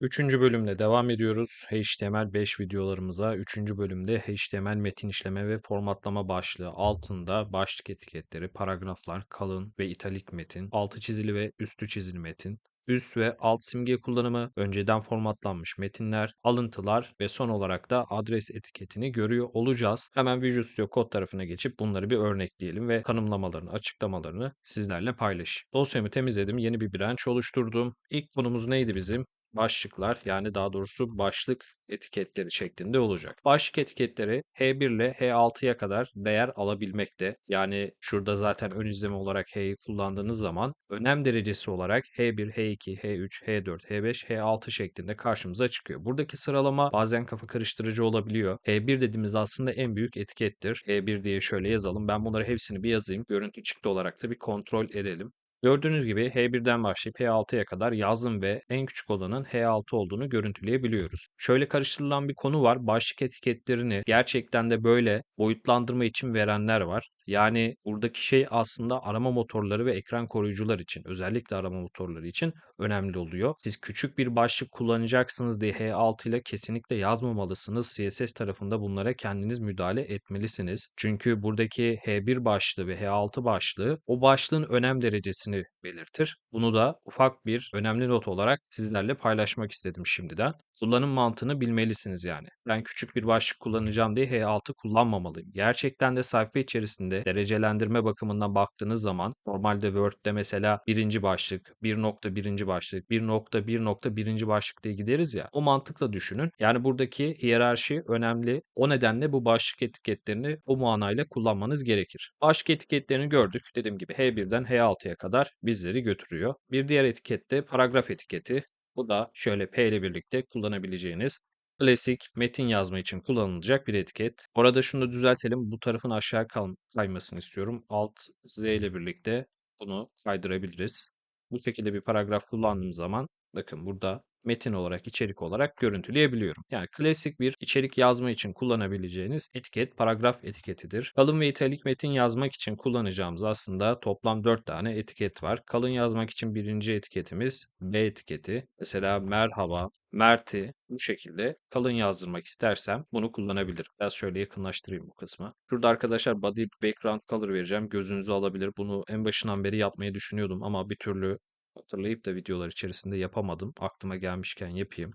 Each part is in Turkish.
Üçüncü bölümle devam ediyoruz. HTML5 videolarımıza. Üçüncü bölümde HTML metin işleme ve formatlama başlığı altında başlık etiketleri, paragraflar, kalın ve italik metin, altı çizili ve üstü çizili metin, üst ve alt simge kullanımı, önceden formatlanmış metinler, alıntılar ve son olarak da adres etiketini görüyor olacağız. Hemen Visual Studio Code tarafına geçip bunları bir örnekleyelim ve tanımlamalarını, açıklamalarını sizlerle paylaşayım. Dosyamı temizledim, yeni bir branch oluşturdum. İlk konumuz neydi bizim? Başlıklar yani daha doğrusu başlık etiketleri şeklinde olacak. Başlık etiketleri H1 ile H6'ya kadar değer alabilmekte. Yani şurada zaten ön izleme olarak H'yi kullandığınız zaman önem derecesi olarak H1, H2, H3, H4, H5, H6 şeklinde karşımıza çıkıyor. Buradaki sıralama bazen kafa karıştırıcı olabiliyor. H1 dediğimiz aslında en büyük etikettir. H1 diye şöyle yazalım. Ben bunları hepsini bir yazayım. Görüntü çıktı olarak da bir kontrol edelim. Gördüğünüz gibi H1'den başlayıp H6'ya kadar yazım ve en küçük olanın H6 olduğunu görüntüleyebiliyoruz. Şöyle karıştırılan bir konu var. Başlık etiketlerini gerçekten de böyle boyutlandırma için verenler var. Yani buradaki şey aslında arama motorları ve ekran koruyucular için özellikle arama motorları için önemli oluyor. Siz küçük bir başlık kullanacaksınız diye H6 ile kesinlikle yazmamalısınız. CSS tarafında bunlara kendiniz müdahale etmelisiniz. Çünkü buradaki H1 başlığı ve H6 başlığı o başlığın önem derecesini belirtir. Bunu da ufak bir önemli not olarak sizlerle paylaşmak istedim şimdiden. Kullanım mantığını bilmelisiniz yani. Ben küçük bir başlık kullanacağım diye H6 kullanmamalıyım. Gerçekten de sayfa içerisinde derecelendirme bakımından baktığınız zaman normalde Word'de mesela birinci başlık, bir nokta birinci başlık, bir nokta bir nokta birinci başlık diye gideriz ya. O mantıkla düşünün. Yani buradaki hiyerarşi önemli. O nedenle bu başlık etiketlerini o manayla kullanmanız gerekir. Başlık etiketlerini gördük. Dediğim gibi H1'den H6'ya kadar bizleri götürüyor. Bir diğer etiket de paragraf etiketi. Bu da şöyle P ile birlikte kullanabileceğiniz klasik metin yazma için kullanılacak bir etiket. Orada şunu da düzeltelim. Bu tarafın aşağı kaymasını istiyorum. Alt Z ile birlikte bunu kaydırabiliriz. Bu şekilde bir paragraf kullandığım zaman bakın burada metin olarak, içerik olarak görüntüleyebiliyorum. Yani klasik bir içerik yazma için kullanabileceğiniz etiket paragraf etiketidir. Kalın ve italik metin yazmak için kullanacağımız aslında toplam 4 tane etiket var. Kalın yazmak için birinci etiketimiz B etiketi. Mesela merhaba, Mert'i bu şekilde kalın yazdırmak istersem bunu kullanabilirim. Biraz şöyle yakınlaştırayım bu kısmı. Şurada arkadaşlar body background color vereceğim. Gözünüzü alabilir. Bunu en başından beri yapmayı düşünüyordum ama bir türlü hatırlayıp da videolar içerisinde yapamadım. Aklıma gelmişken yapayım.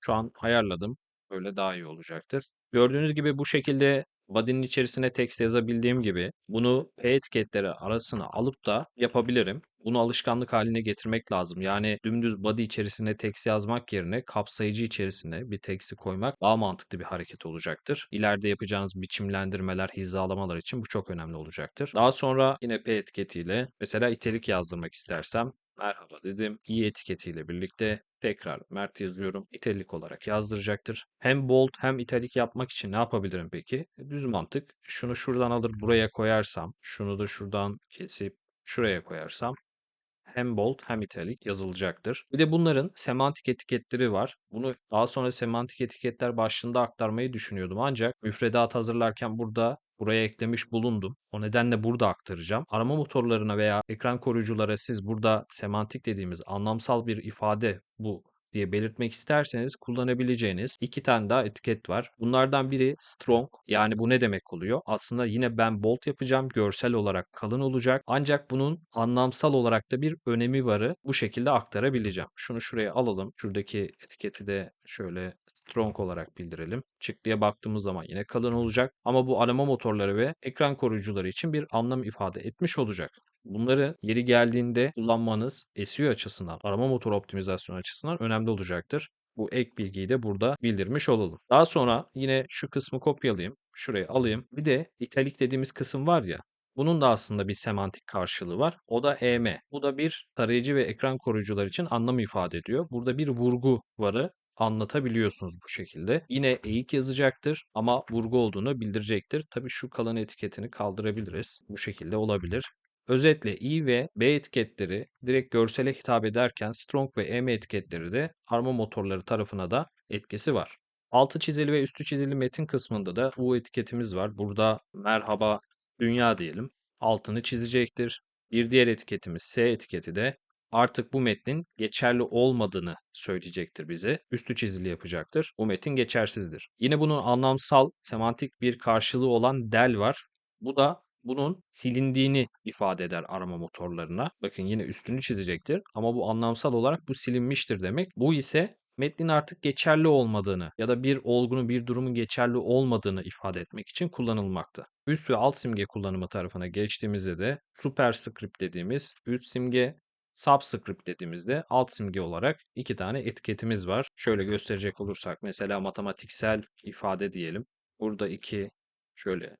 Şu an ayarladım. Böyle daha iyi olacaktır. Gördüğünüz gibi bu şekilde body'nin içerisine text yazabildiğim gibi bunu P etiketleri arasına alıp da yapabilirim. Bunu alışkanlık haline getirmek lazım. Yani dümdüz body içerisine text yazmak yerine kapsayıcı içerisine bir text'i koymak daha mantıklı bir hareket olacaktır. İleride yapacağınız biçimlendirmeler, hizalamalar için bu çok önemli olacaktır. Daha sonra yine P etiketiyle mesela itelik yazdırmak istersem merhaba dedim. i etiketiyle birlikte tekrar Mert yazıyorum. İtalik olarak yazdıracaktır. Hem bold hem italik yapmak için ne yapabilirim peki? Düz mantık. Şunu şuradan alır buraya koyarsam, şunu da şuradan kesip şuraya koyarsam hem bold hem italik yazılacaktır. Bir de bunların semantik etiketleri var. Bunu daha sonra semantik etiketler başlığında aktarmayı düşünüyordum. Ancak müfredat hazırlarken burada buraya eklemiş bulundum. O nedenle burada aktaracağım. Arama motorlarına veya ekran koruyuculara siz burada semantik dediğimiz anlamsal bir ifade bu diye belirtmek isterseniz kullanabileceğiniz iki tane daha etiket var. Bunlardan biri strong yani bu ne demek oluyor? Aslında yine ben bold yapacağım. Görsel olarak kalın olacak. Ancak bunun anlamsal olarak da bir önemi varı bu şekilde aktarabileceğim. Şunu şuraya alalım. Şuradaki etiketi de şöyle strong olarak bildirelim. Çıktıya baktığımız zaman yine kalın olacak. Ama bu arama motorları ve ekran koruyucuları için bir anlam ifade etmiş olacak. Bunları yeri geldiğinde kullanmanız SEO açısından, arama motoru optimizasyonu açısından önemli olacaktır. Bu ek bilgiyi de burada bildirmiş olalım. Daha sonra yine şu kısmı kopyalayayım. Şuraya alayım. Bir de italik dediğimiz kısım var ya. Bunun da aslında bir semantik karşılığı var. O da EM. Bu da bir tarayıcı ve ekran koruyucular için anlam ifade ediyor. Burada bir vurgu varı anlatabiliyorsunuz bu şekilde. Yine eğik yazacaktır ama vurgu olduğunu bildirecektir. Tabii şu kalan etiketini kaldırabiliriz. Bu şekilde olabilir. Özetle i ve b etiketleri direkt görsele hitap ederken strong ve em etiketleri de arama motorları tarafına da etkisi var. Altı çizili ve üstü çizili metin kısmında da u etiketimiz var. Burada merhaba dünya diyelim. Altını çizecektir. Bir diğer etiketimiz S etiketi de artık bu metnin geçerli olmadığını söyleyecektir bize. Üstü çizili yapacaktır. Bu metin geçersizdir. Yine bunun anlamsal, semantik bir karşılığı olan del var. Bu da bunun silindiğini ifade eder arama motorlarına. Bakın yine üstünü çizecektir ama bu anlamsal olarak bu silinmiştir demek. Bu ise metnin artık geçerli olmadığını ya da bir olgunun bir durumun geçerli olmadığını ifade etmek için kullanılmakta. Üst ve alt simge kullanımı tarafına geçtiğimizde de superscript dediğimiz üst simge subscript dediğimizde alt simge olarak iki tane etiketimiz var. Şöyle gösterecek olursak mesela matematiksel ifade diyelim. Burada 2 şöyle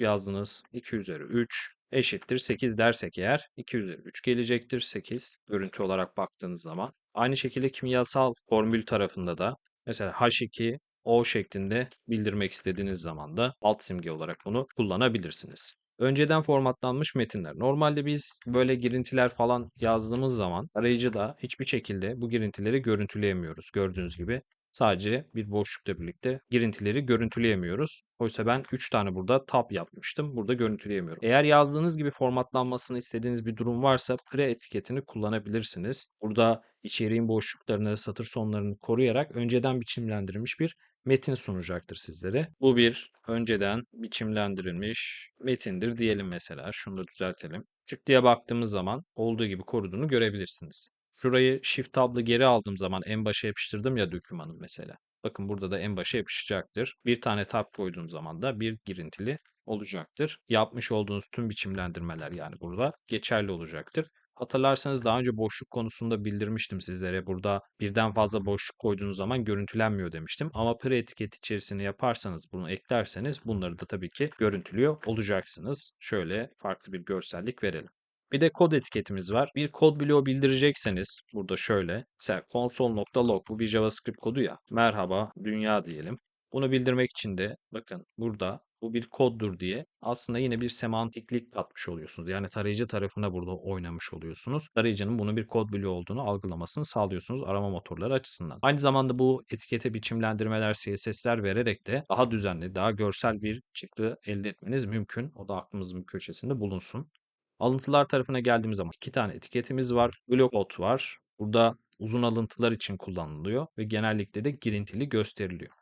yazdınız 2 üzeri 3 eşittir 8 dersek eğer 2 üzeri 3 gelecektir 8 görüntü olarak baktığınız zaman. Aynı şekilde kimyasal formül tarafında da mesela H2 O şeklinde bildirmek istediğiniz zaman da alt simge olarak bunu kullanabilirsiniz. Önceden formatlanmış metinler. Normalde biz böyle girintiler falan yazdığımız zaman arayıcıda hiçbir şekilde bu girintileri görüntüleyemiyoruz. Gördüğünüz gibi sadece bir boşlukla birlikte girintileri görüntüleyemiyoruz. Oysa ben 3 tane burada tab yapmıştım. Burada görüntüleyemiyorum. Eğer yazdığınız gibi formatlanmasını istediğiniz bir durum varsa pre etiketini kullanabilirsiniz. Burada içeriğin boşluklarını, satır sonlarını koruyarak önceden biçimlendirilmiş bir metin sunacaktır sizlere. Bu bir önceden biçimlendirilmiş metindir diyelim mesela. Şunu da düzeltelim. Çık diye baktığımız zaman olduğu gibi koruduğunu görebilirsiniz. Şurayı Shift tab'lı geri aldığım zaman en başa yapıştırdım ya dokümanın mesela. Bakın burada da en başa yapışacaktır. Bir tane tab koyduğum zaman da bir girintili olacaktır. Yapmış olduğunuz tüm biçimlendirmeler yani burada geçerli olacaktır. Hatırlarsanız daha önce boşluk konusunda bildirmiştim sizlere. Burada birden fazla boşluk koyduğunuz zaman görüntülenmiyor demiştim. Ama pre etiket içerisine yaparsanız bunu eklerseniz bunları da tabii ki görüntülüyor olacaksınız. Şöyle farklı bir görsellik verelim. Bir de kod etiketimiz var. Bir kod bloğu bildirecekseniz burada şöyle. Mesela console.log bu bir JavaScript kodu ya. Merhaba dünya diyelim. Bunu bildirmek için de bakın burada bu bir koddur diye aslında yine bir semantiklik katmış oluyorsunuz. Yani tarayıcı tarafına burada oynamış oluyorsunuz. Tarayıcının bunu bir kod bloğu olduğunu algılamasını sağlıyorsunuz arama motorları açısından. Aynı zamanda bu etikete biçimlendirmeler, CSS'ler vererek de daha düzenli, daha görsel bir çıktı elde etmeniz mümkün. O da aklımızın bir köşesinde bulunsun. Alıntılar tarafına geldiğimiz zaman iki tane etiketimiz var. Blockot var. Burada uzun alıntılar için kullanılıyor ve genellikle de girintili gösteriliyor.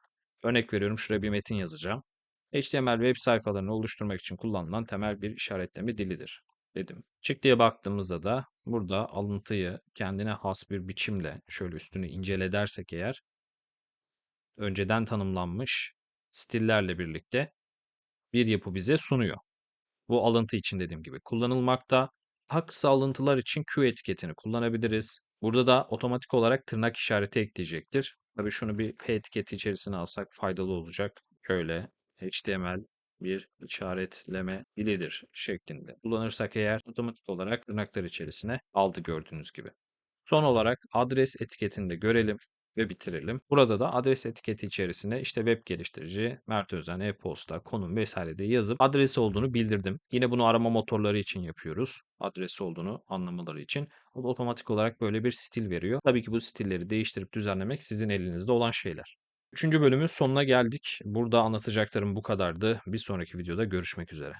Örnek veriyorum şuraya bir metin yazacağım. HTML web sayfalarını oluşturmak için kullanılan temel bir işaretleme dilidir dedim. Çık diye baktığımızda da burada alıntıyı kendine has bir biçimle şöyle üstünü incele dersek eğer önceden tanımlanmış stillerle birlikte bir yapı bize sunuyor. Bu alıntı için dediğim gibi kullanılmakta. Daha kısa alıntılar için Q etiketini kullanabiliriz. Burada da otomatik olarak tırnak işareti ekleyecektir. Tabii şunu bir P etiketi içerisine alsak faydalı olacak. Şöyle HTML bir işaretleme dilidir şeklinde kullanırsak eğer otomatik olarak tırnaklar içerisine aldı gördüğünüz gibi. Son olarak adres etiketini de görelim ve bitirelim. Burada da adres etiketi içerisine işte web geliştirici, Mert Özen, e-posta, konum vesaire de yazıp adresi olduğunu bildirdim. Yine bunu arama motorları için yapıyoruz. Adresi olduğunu anlamaları için. O da otomatik olarak böyle bir stil veriyor. Tabii ki bu stilleri değiştirip düzenlemek sizin elinizde olan şeyler. Üçüncü bölümün sonuna geldik. Burada anlatacaklarım bu kadardı. Bir sonraki videoda görüşmek üzere.